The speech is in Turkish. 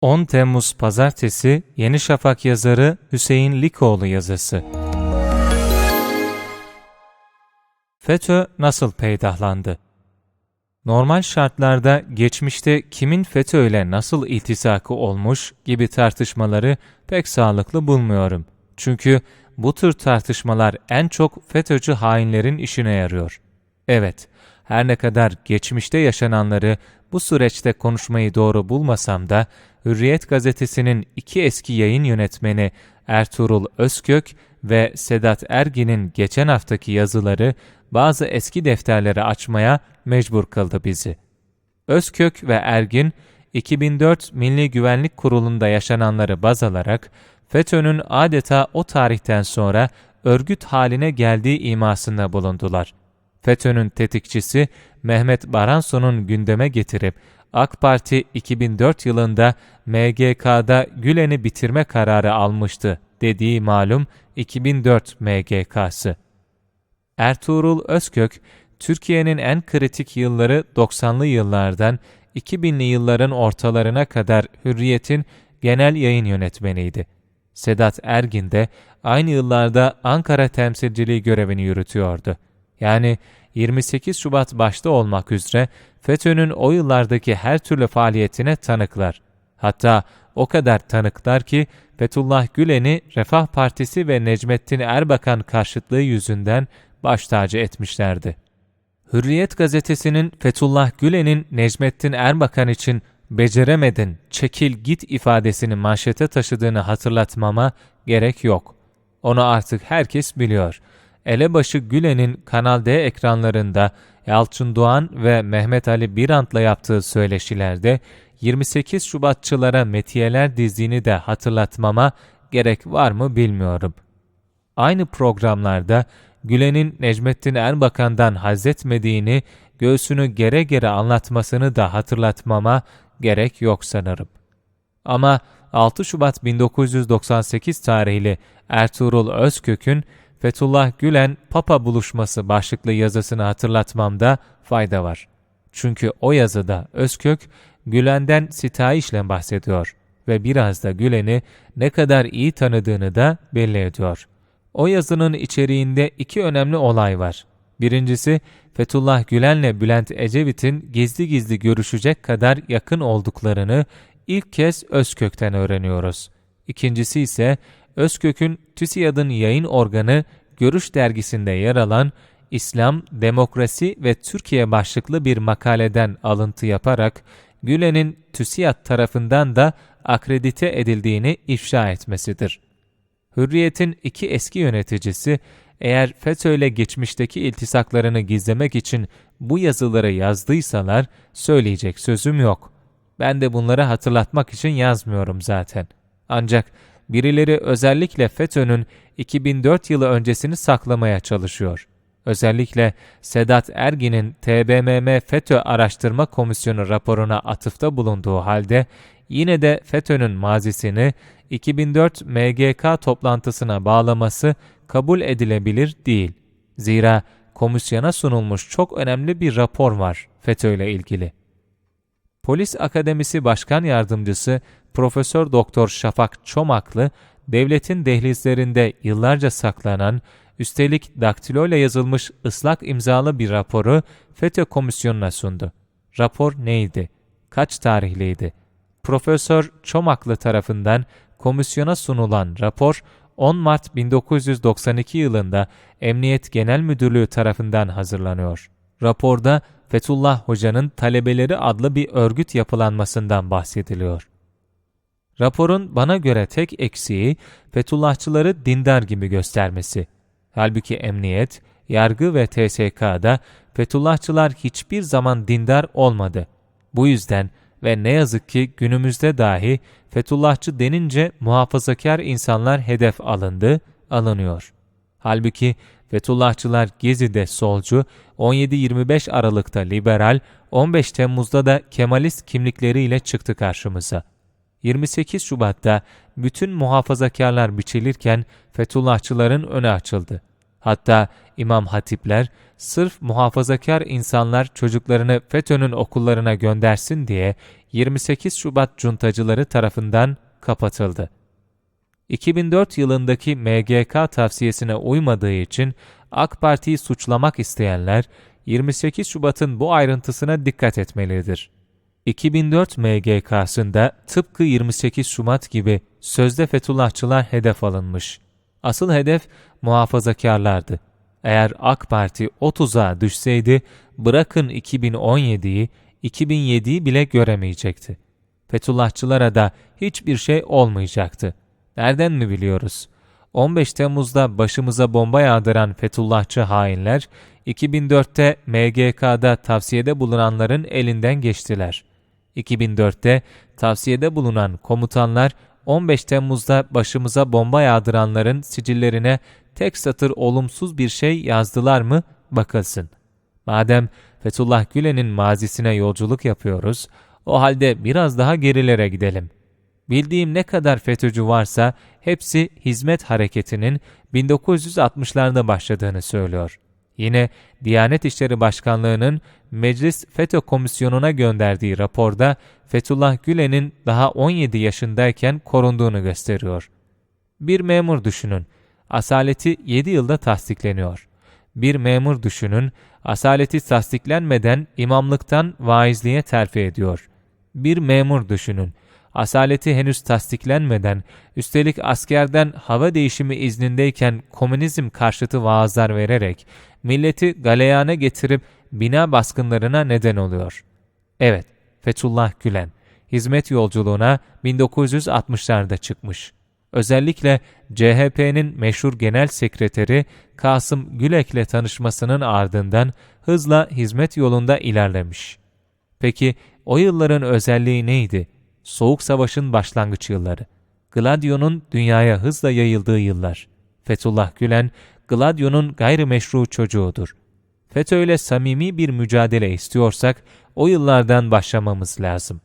10 Temmuz Pazartesi Yeni Şafak yazarı Hüseyin Likoğlu yazısı. FETÖ nasıl peydahlandı? Normal şartlarda geçmişte kimin FETÖ ile nasıl iltisakı olmuş gibi tartışmaları pek sağlıklı bulmuyorum. Çünkü bu tür tartışmalar en çok FETÖ'cü hainlerin işine yarıyor. Evet, her ne kadar geçmişte yaşananları bu süreçte konuşmayı doğru bulmasam da Hürriyet gazetesinin iki eski yayın yönetmeni Ertuğrul Özkök ve Sedat Ergin'in geçen haftaki yazıları bazı eski defterleri açmaya mecbur kıldı bizi. Özkök ve Ergin, 2004 Milli Güvenlik Kurulu'nda yaşananları baz alarak FETÖ'nün adeta o tarihten sonra örgüt haline geldiği imasında bulundular. FETÖ'nün tetikçisi Mehmet Baranso'nun gündeme getirip AK Parti 2004 yılında MGK'da Gülen'i bitirme kararı almıştı dediği malum 2004 MGK'sı. Ertuğrul Özkök, Türkiye'nin en kritik yılları 90'lı yıllardan 2000'li yılların ortalarına kadar Hürriyet'in genel yayın yönetmeniydi. Sedat Ergin de aynı yıllarda Ankara temsilciliği görevini yürütüyordu. Yani 28 Şubat başta olmak üzere FETÖ'nün o yıllardaki her türlü faaliyetine tanıklar. Hatta o kadar tanıklar ki Fethullah Gülen'i Refah Partisi ve Necmettin Erbakan karşıtlığı yüzünden baş tacı etmişlerdi. Hürriyet gazetesinin Fethullah Gülen'in Necmettin Erbakan için beceremedin, çekil git ifadesini manşete taşıdığını hatırlatmama gerek yok. Onu artık herkes biliyor elebaşı Gülen'in Kanal D ekranlarında Yalçın Doğan ve Mehmet Ali Birant'la yaptığı söyleşilerde 28 Şubatçılara metiyeler dizdiğini de hatırlatmama gerek var mı bilmiyorum. Aynı programlarda Gülen'in Necmettin Erbakan'dan hazzetmediğini, göğsünü gere gere anlatmasını da hatırlatmama gerek yok sanırım. Ama 6 Şubat 1998 tarihli Ertuğrul Özkök'ün Fethullah Gülen Papa buluşması başlıklı yazısını hatırlatmamda fayda var. Çünkü o yazıda Özkök, Gülen'den sitayişle bahsediyor ve biraz da Gülen'i ne kadar iyi tanıdığını da belli ediyor. O yazının içeriğinde iki önemli olay var. Birincisi, Fethullah Gülen'le Bülent Ecevit'in gizli gizli görüşecek kadar yakın olduklarını ilk kez Özkök'ten öğreniyoruz. İkincisi ise Özkök'ün TÜSİAD'ın yayın organı Görüş dergisinde yer alan İslam, Demokrasi ve Türkiye başlıklı bir makaleden alıntı yaparak Gülen'in TÜSİAD tarafından da akredite edildiğini ifşa etmesidir. Hürriyet'in iki eski yöneticisi eğer FETÖ'yle geçmişteki iltisaklarını gizlemek için bu yazıları yazdıysalar söyleyecek sözüm yok. Ben de bunları hatırlatmak için yazmıyorum zaten. Ancak birileri özellikle FETÖ'nün 2004 yılı öncesini saklamaya çalışıyor. Özellikle Sedat Ergin'in TBMM FETÖ Araştırma Komisyonu raporuna atıfta bulunduğu halde yine de FETÖ'nün mazisini 2004 MGK toplantısına bağlaması kabul edilebilir değil. Zira komisyona sunulmuş çok önemli bir rapor var FETÖ ile ilgili. Polis Akademisi Başkan Yardımcısı Profesör Doktor Şafak Çomaklı, devletin dehlizlerinde yıllarca saklanan, üstelik daktilo ile yazılmış ıslak imzalı bir raporu FETÖ komisyonuna sundu. Rapor neydi? Kaç tarihliydi? Profesör Çomaklı tarafından komisyona sunulan rapor 10 Mart 1992 yılında Emniyet Genel Müdürlüğü tarafından hazırlanıyor. Raporda Fethullah Hoca'nın Talebeleri adlı bir örgüt yapılanmasından bahsediliyor. Raporun bana göre tek eksiği Fethullahçıları dindar gibi göstermesi. Halbuki emniyet, yargı ve TSK'da Fethullahçılar hiçbir zaman dindar olmadı. Bu yüzden ve ne yazık ki günümüzde dahi Fethullahçı denince muhafazakar insanlar hedef alındı, alınıyor. Halbuki Fethullahçılar Gezi'de solcu, 17-25 Aralık'ta liberal, 15 Temmuz'da da Kemalist kimlikleriyle çıktı karşımıza. 28 Şubat'ta bütün muhafazakarlar biçilirken Fethullahçıların önü açıldı. Hatta İmam Hatipler sırf muhafazakar insanlar çocuklarını FETÖ'nün okullarına göndersin diye 28 Şubat cuntacıları tarafından kapatıldı. 2004 yılındaki MGK tavsiyesine uymadığı için AK Parti'yi suçlamak isteyenler 28 Şubat'ın bu ayrıntısına dikkat etmelidir. 2004 MGK'sında tıpkı 28 Şubat gibi sözde Fethullahçılar hedef alınmış. Asıl hedef muhafazakarlardı. Eğer AK Parti o tuzağa düşseydi bırakın 2017'yi, 2007'yi bile göremeyecekti. Fethullahçılara da hiçbir şey olmayacaktı. Nereden mi biliyoruz? 15 Temmuz'da başımıza bomba yağdıran Fethullahçı hainler, 2004'te MGK'da tavsiyede bulunanların elinden geçtiler. 2004'te tavsiyede bulunan komutanlar 15 Temmuz'da başımıza bomba yağdıranların sicillerine tek satır olumsuz bir şey yazdılar mı bakılsın. Madem Fethullah Gülen'in mazisine yolculuk yapıyoruz, o halde biraz daha gerilere gidelim. Bildiğim ne kadar FETÖ'cü varsa hepsi hizmet hareketinin 1960'larda başladığını söylüyor. Yine Diyanet İşleri Başkanlığı'nın Meclis FETÖ Komisyonu'na gönderdiği raporda Fethullah Gülen'in daha 17 yaşındayken korunduğunu gösteriyor. Bir memur düşünün, asaleti 7 yılda tasdikleniyor. Bir memur düşünün, asaleti tasdiklenmeden imamlıktan vaizliğe terfi ediyor. Bir memur düşünün, asaleti henüz tasdiklenmeden, üstelik askerden hava değişimi iznindeyken komünizm karşıtı vaazlar vererek, milleti galeyana getirip bina baskınlarına neden oluyor. Evet, Fethullah Gülen, hizmet yolculuğuna 1960'larda çıkmış. Özellikle CHP'nin meşhur genel sekreteri Kasım Gülek'le tanışmasının ardından hızla hizmet yolunda ilerlemiş. Peki o yılların özelliği neydi? Soğuk Savaş'ın başlangıç yılları. Gladio'nun dünyaya hızla yayıldığı yıllar. Fethullah Gülen, Gladio'nun gayrimeşru çocuğudur. FETÖ ile samimi bir mücadele istiyorsak o yıllardan başlamamız lazım.